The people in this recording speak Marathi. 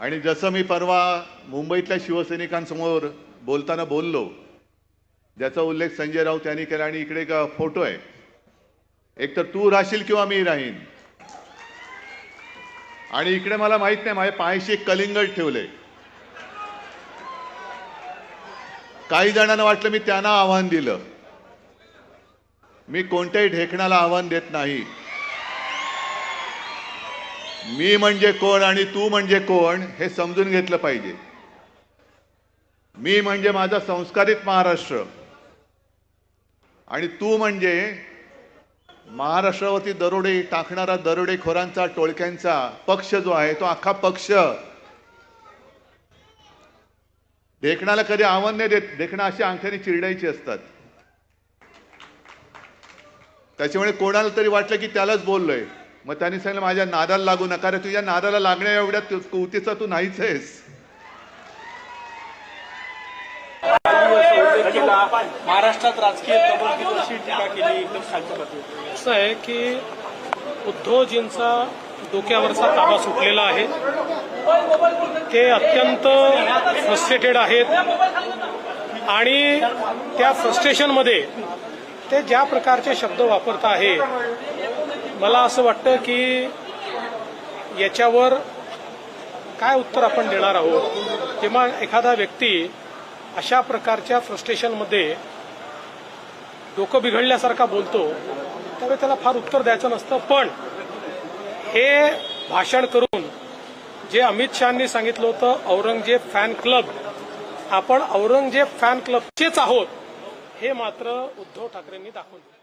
आणि जसं मी परवा मुंबईतल्या शिवसैनिकांसमोर बोलताना बोललो ज्याचा उल्लेख संजय राऊत यांनी केला आणि इकडे एक फोटो आहे. एक तर तू राहशील किंवा मी राहीन? आणि इकडे मला माहीत नाही माझ्या पायाशी एक कलिंगड ठेवले. काही जणांना वाटलं मी त्यांना आव्हान दिलं. मी कोणत्याही ढेकणाला आव्हान देत नाही. मी म्हणजे कोण आणि तू म्हणजे कोण हे समजून घेतलं पाहिजे. मी म्हणजे माझा संस्कारित महाराष्ट्र. आणि तू म्हणजे महाराष्ट्रावरती दरोडे टाकणारा दरोडेखोरांचा टोळक्यांचा पक्ष जो आहे तो अख्खा पक्ष. देखणाला कधी आव्हान नाही देत देखणं अशी अंगठ्याने चिरडायची असतात. त्याच्यामुळे कोणाला तरी वाटलं की त्यालाच बोललोय. मग त्यांनी सांगितलं माझ्या नादाला लागू नका रे तुझ्या नादाला लागण्या एवढ्या तु- कुवतीचा तू नाहीच आहेस. महाराष्ट्रात राजकीय टीका केली असं आहे की उद्धवजींचा डोक्यावरचा ताबा सुटलेला आहे. ते अत्यंत फ्रस्ट्रेटेड आहेत. आणि त्या फ्रस्ट्रेशनमध्ये ते ज्या प्रकारचे शब्द वापरत आहे मला असं वाटतं की याच्यावर काय उत्तर आपण देणार आहोत? किंवा एखादा व्यक्ती अशा प्रकारच्या फ्रस्ट्रेशनमध्ये डोकं बिघडल्यासारखा बोलतो त्यावेळी त्याला फार उत्तर द्यायचं नसतं. पण हे भाषण करून जे अमित शहानी सांगितलं होतं औरंगजेब फॅन क्लब आपण औरंगजेब फॅन क्लबचेच आहोत हे मात्र उद्धव ठाकरेंनी दाखवलं